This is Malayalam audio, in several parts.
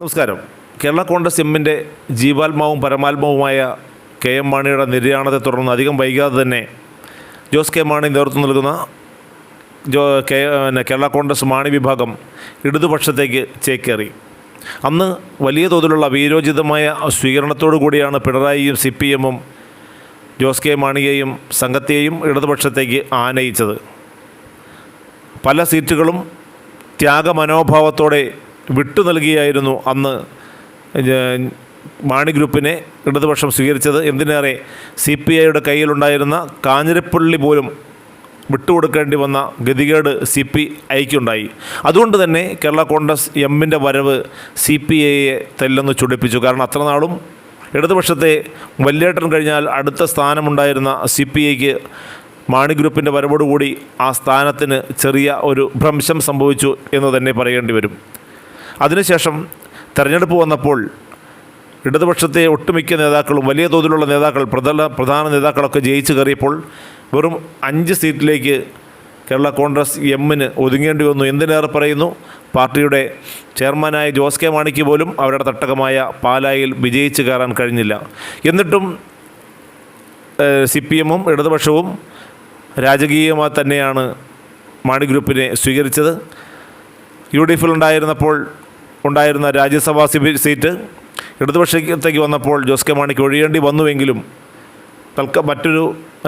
നമസ്കാരം. കേരള കോൺഗ്രസ് എമ്മിന്റെ ജീവാത്മാവും പരമാത്മാവുമായ കെ എം മാണിയുടെ നിര്യാണത്തെ തുടർന്ന് അധികം വൈകാതെ തന്നെ ജോസ് കെ മാണി നേതൃത്വം നൽകുന്ന ജോ കെ കേരള കോൺഗ്രസ് മാണി വിഭാഗം ഇടതുപക്ഷത്തേക്ക് ചേക്കേറി. അന്ന് വലിയ തോതിലുള്ള വീരോചിതമായ സ്വീകരണത്തോടു കൂടിയാണ് പിണറായിയും സി പി എമ്മും ജോസ് കെ മാണിയെയും സംഘത്തെയും ഇടതുപക്ഷത്തേക്ക് ആനയിച്ചത്. പല സീറ്റുകളും ത്യാഗമനോഭാവത്തോടെ വിട്ടു നൽകിയായിരുന്നു അന്ന്. മാണി ഗ്രൂപ്പിനെ ഇടതുപക്ഷം സ്വീകരിച്ചത്. എന്തിനേറെ സി പി ഐയുടെ കയ്യിലുണ്ടായിരുന്ന കാഞ്ഞിരപ്പള്ളി പോലും വിട്ടുകൊടുക്കേണ്ടി വന്ന ഗതികേട് സി പി ഐക്കുണ്ടായി അതുകൊണ്ട് തന്നെ കേരള കോൺഗ്രസ് എമ്മിന്റെ വരവ് സി പി ഐയെ തെല്ലെന്ന് ചുടിപ്പിച്ചു. കാരണം അത്ര നാളും ഇടതുപക്ഷത്തെ വല്യേട്ടൻ കഴിഞ്ഞാൽ അടുത്ത സ്ഥാനമുണ്ടായിരുന്ന സി പി ഐക്ക് മാണി ഗ്രൂപ്പിന്റെ വരവോടുകൂടി ആ സ്ഥാനത്തിന് ചെറിയ ഒരു ഭ്രംശം സംഭവിച്ചു എന്ന് തന്നെ പറയേണ്ടി വരും. അതിനുശേഷം തെരഞ്ഞെടുപ്പ് വന്നപ്പോൾ ഇടതുപക്ഷത്തെ ഒട്ടുമിക്ക നേതാക്കളും വലിയ തോതിലുള്ള നേതാക്കൾ പ്രധാന പ്രധാന നേതാക്കളൊക്കെ ജയിച്ചു കയറിയപ്പോൾ വെറും അഞ്ച് സീറ്റിലേക്ക് കേരള കോൺഗ്രസ് എമ്മിന് ഒതുങ്ങേണ്ടി വന്നു എന്തിനേറെ പറയുന്നു? പാർട്ടിയുടെ ചെയർമാനായ ജോസ് കെ മാണിക്ക് പോലും അവരുടെ തട്ടകമായ പാലായിൽ വിജയിച്ചു കയറാൻ കഴിഞ്ഞില്ല. എന്നിട്ടും സി പി എമ്മും ഇടതുപക്ഷവും രാജകീയമായി തന്നെയാണ് മാണി ഗ്രൂപ്പിനെ സ്വീകരിച്ചത്. യു ഡി എഫിൽ ഉണ്ടായിരുന്നപ്പോൾ ഉണ്ടായിരുന്ന രാജ്യസഭാ സീറ്റ് ഇടതുപക്ഷത്തേക്ക് വന്നപ്പോൾ ജോസ് കെ മാണിക്ക് ഒഴിയേണ്ടി വന്നുവെങ്കിലും തൽക്ക മറ്റൊരു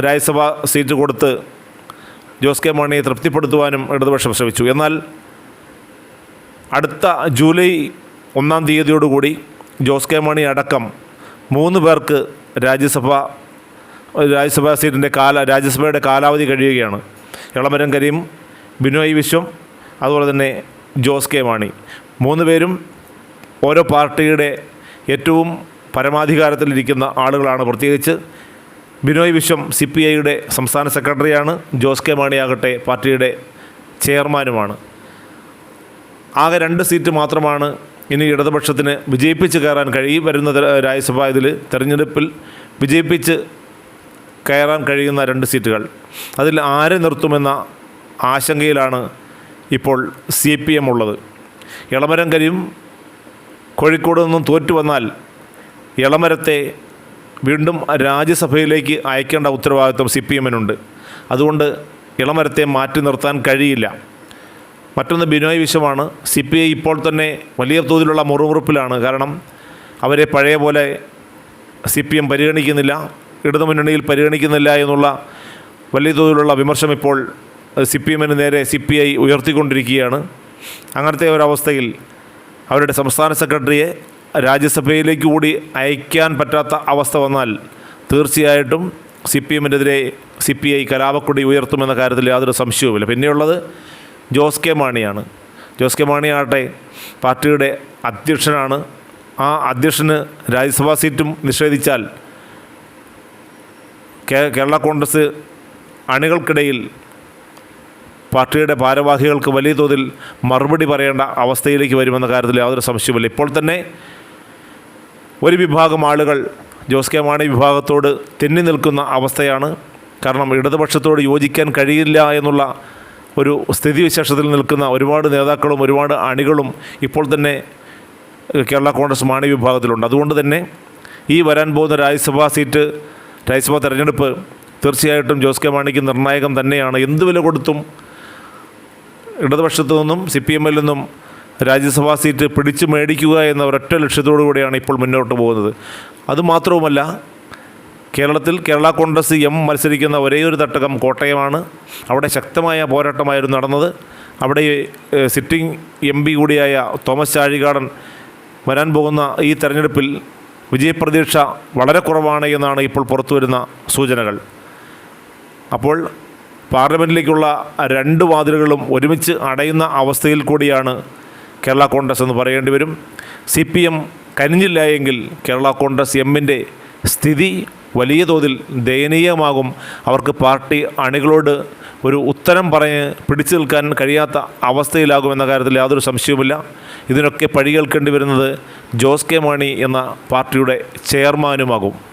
രാജ്യസഭാ സീറ്റ് കൊടുത്ത് ജോസ് കെ മാണിയെ തൃപ്തിപ്പെടുത്തുവാനും ഇടതുപക്ഷം ശ്രമിച്ചു. എന്നാൽ അടുത്ത ജൂലൈ ഒന്നാം തീയതിയോടുകൂടി ജോസ് കെ മാണി അടക്കം മൂന്ന് പേർക്ക് രാജ്യസഭ രാജ്യസഭാ സീറ്റിന്റെ കാല രാജ്യസഭയുടെ കാലാവധി കഴിയുകയാണ്. ഇളമരം കരീം ബിനോയ് വിശ്വം അതുപോലെ തന്നെ ജോസ് കെ മാണി. മൂന്ന് പേരും ഓരോ പാർട്ടിയുടെ ഏറ്റവും പരമാധികാരത്തിലിരിക്കുന്ന ആളുകളാണ്. പ്രത്യേകിച്ച് ബിനോയ് വിശ്വം സി പി ഐയുടെ സംസ്ഥാന സെക്രട്ടറിയാണ്. ജോസ് കെ മാണിയാകട്ടെ പാർട്ടിയുടെ ചെയർമാനുമാണ്. ആകെ രണ്ട് സീറ്റ് മാത്രമാണ് ഇനി ഇടതുപക്ഷത്തിന് വിജയിപ്പിച്ച് കയറാൻ കഴിയും. വരുന്ന രാജ്യസഭ ഇതിൽ തെരഞ്ഞെടുപ്പിൽ വിജയിപ്പിച്ച് കയറാൻ കഴിയുന്ന രണ്ട് സീറ്റുകൾ. അതിൽ ആരെ നിർത്തുമെന്ന ആശങ്കയിലാണ് ഇപ്പോൾ സി പി എം ഉള്ളത്. ഇളമരം കരിയും കോഴിക്കോട് നിന്നും തോറ്റു വന്നാൽ ഇളമരത്തെ വീണ്ടും രാജ്യസഭയിലേക്ക് അയക്കേണ്ട ഉത്തരവാദിത്വം സി പി എമ്മിനുണ്ട്. അതുകൊണ്ട് ഇളമരത്തെ മാറ്റി നിർത്താൻ കഴിയില്ല. മറ്റൊന്ന് ബിനോയ് വിശ്വമാണ്. സി പി ഐ ഇപ്പോൾ തന്നെ വലിയ തോതിലുള്ള മുറുമുറുപ്പിലാണ്. കാരണം അവരെ പഴയ പോലെ സി പി എം പരിഗണിക്കുന്നില്ല ഇടതുമുന്നണിയിൽ പരിഗണിക്കുന്നില്ല എന്നുള്ള വലിയ തോതിലുള്ള വിമർശം ഇപ്പോൾ സി പി എമ്മിന് നേരെ സി പി ഐ ഉയർത്തിക്കൊണ്ടിരിക്കുകയാണ്. അങ്ങനത്തെ ഒരവസ്ഥയിൽ അവരുടെ സംസ്ഥാന സെക്രട്ടറിയെ രാജ്യസഭയിലേക്ക് കൂടി അയക്കാൻ പറ്റാത്ത അവസ്ഥ വന്നാൽ തീർച്ചയായിട്ടും സി പി എമ്മിനെതിരെ സി പി ഐ കലാപക്കൊടി ഉയർത്തുമെന്ന കാര്യത്തിൽ യാതൊരു സംശയവുമില്ല. പിന്നെയുള്ളത് ജോസ് കെ മാണിയാണ്. ജോസ് കെ മാണിയാകട്ടെ പാർട്ടിയുടെ അധ്യക്ഷനാണ്. ആ അധ്യക്ഷന് രാജ്യസഭാ സീറ്റും നിഷേധിച്ചാൽ കേരള കോൺഗ്രസ് അണികൾക്കിടയിൽ പാർട്ടിയുടെ ഭാരവാഹികൾക്ക് വലിയ തോതിൽ മറുപടി പറയേണ്ട അവസ്ഥയിലേക്ക് വരുമെന്ന കാര്യത്തിൽ യാതൊരു സംശയവുമില്ല. ഇപ്പോൾ തന്നെ ഒരു വിഭാഗം ആളുകൾ ജോസ് കെ മാണി വിഭാഗത്തോട് തെന്നി നിൽക്കുന്ന അവസ്ഥയാണ്. കാരണം ഇടതുപക്ഷത്തോട് യോജിക്കാൻ കഴിയില്ല എന്നുള്ള ഒരു സ്ഥിതിവിശേഷത്തിൽ നിൽക്കുന്ന ഒരുപാട് നേതാക്കളും ഒരുപാട് അണികളും ഇപ്പോൾ തന്നെ കേരള കോൺഗ്രസ് മാണി വിഭാഗത്തിലുണ്ട്. അതുകൊണ്ട് തന്നെ ഈ വരാൻ പോകുന്ന രാജ്യസഭാ സീറ്റ് രാജ്യസഭാ തെരഞ്ഞെടുപ്പ് തീർച്ചയായിട്ടും ജോസ് കെ മാണിക്ക് നിർണായകം തന്നെയാണ്. എന്ത് വില കൊടുത്തും ഇടതുപക്ഷത്തു നിന്നും സി പി എമ്മിൽ നിന്നും രാജ്യസഭാ സീറ്റ് പിടിച്ചു മേടിക്കുക എന്ന ഒരൊറ്റ ലക്ഷ്യത്തോടു കൂടിയാണ് ഇപ്പോൾ മുന്നോട്ട് പോകുന്നത്. അതുമാത്രവുമല്ല കേരളത്തിൽ കേരള കോൺഗ്രസ് എം മത്സരിക്കുന്ന ഒരേ ഒരു തട്ടകം കോട്ടയമാണ്. അവിടെ ശക്തമായ പോരാട്ടമായിരുന്നു നടന്നത്. അവിടെ സിറ്റിംഗ് എം പി കൂടിയായ തോമസ് ചാഴികാടൻ വരാൻ പോകുന്ന ഈ തെരഞ്ഞെടുപ്പിൽ വിജയപ്രതീക്ഷ വളരെ കുറവാണ് എന്നാണ് ഇപ്പോൾ പുറത്തുവരുന്ന സൂചനകൾ. അപ്പോൾ പാർലമെന്റിലേക്കുള്ള രണ്ട് വാതിലുകളും ഒരുമിച്ച് അടയുന്ന അവസ്ഥയിൽ കൂടിയാണ് കേരള കോൺഗ്രസ് എന്ന് പറയേണ്ടി വരും. സി പി എം കനിഞ്ഞില്ല എങ്കിൽ കേരള കോൺഗ്രസ് എമ്മിന്റെ സ്ഥിതി വലിയ തോതിൽ ദയനീയമാകും. അവർക്ക് പാർട്ടി അണികളോട് ഒരു ഉത്തരം പറഞ്ഞ് പിടിച്ചു നിൽക്കാൻ കഴിയാത്ത അവസ്ഥയിലാകുമെന്ന കാര്യത്തിൽ യാതൊരു സംശയവുമില്ല. ഇതിനൊക്കെ പഴി കേൾക്കേണ്ടി വരുന്നത് ജോസ് കെ മാണി എന്ന പാർട്ടിയുടെ ചെയർമാനുമാകും.